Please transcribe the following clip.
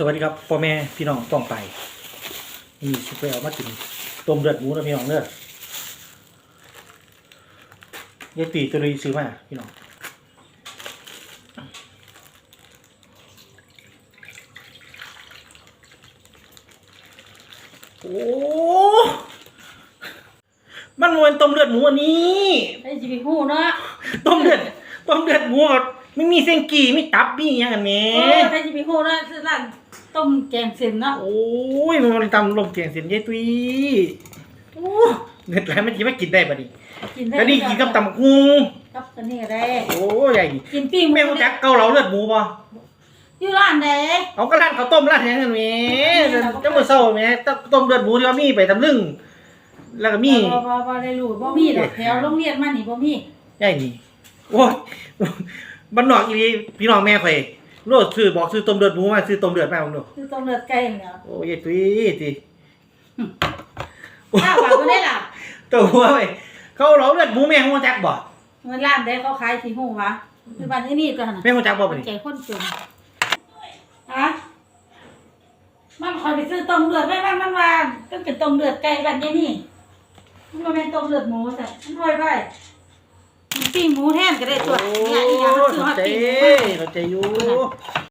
สวัสดีครับพ่อแม่พี่น้องต้องไปนี่ชิไปเอามากินต้มเลือดหมูนะพี่น้องเลือดยายตีตัวนี้ซื้อมาพี่น้องโอ้มันมันต้มเลือดหมูอันนี้ไอ้จีบีฮู้เนาะต้มเลือดต้มเลือดหมูอะ ไม่มีเส้นกี่ไม่ตับมีอหยังอันนี้เออไอ้จีบีฮู้เนาะคือร้านต้มแกงเส้นเนาะโอ้ยมันตำลมเสียงเสียงยายตุยโอ้เงินแล้วมันจะไม่กินได้ปะดิกินได้แล้วนี่กินกับตำบักหุงกับกันนี่ก็ได้ โอ้ยใหญ่ดิกินปิ้งหแม่กูจักเกาเหลาเลือดหมูป่ะอยู่ร้านใดเอาก็ร้านข้าวต้มร้านแห้งกันแหม่จะมาเศร้าแหม่ต้มเลือดหมูที่ว่ามีไปตำลึงแล้วก็มีบ่บ่บ่ได้รู้บ่มีดอกแถวโรงเรียนมานี่บ่มีใหญ่นี่โอ้ย บ้านนอกอีนี่พี่น้องแม่ข่อยโลดซื้อบอกซื้อต้มเลือดหมูมาซื้อต้มเลือดมาผมดูคือต้มเลือดไก่เนี่ยโอ้ยยายตุยติข้าวฝากบ่ได้ล่ะตัวหัวไปเขาเหลาเลือดหมูแม่งกูจักบ่เงินร้านใดเขาขายสิฮู้วะคือบ้านนี้นี่ตัวหั่นแม่งกูจักบ่คปะนนี่ใจคนจนฮะมันคอยไปซื้อต้มเลือดแม่มันมันว่าต้องเป็นต้มเลือดไก่บ้านนี้นี่มันบ่แม่นต้มเลือดหมูแต่มันห้อยไป ปิ้งหมูแห้งก็ได้ตัวเนี่ยอีหยังมันซื้อฮอดใจปิ้งหมูมาเราใจอยู่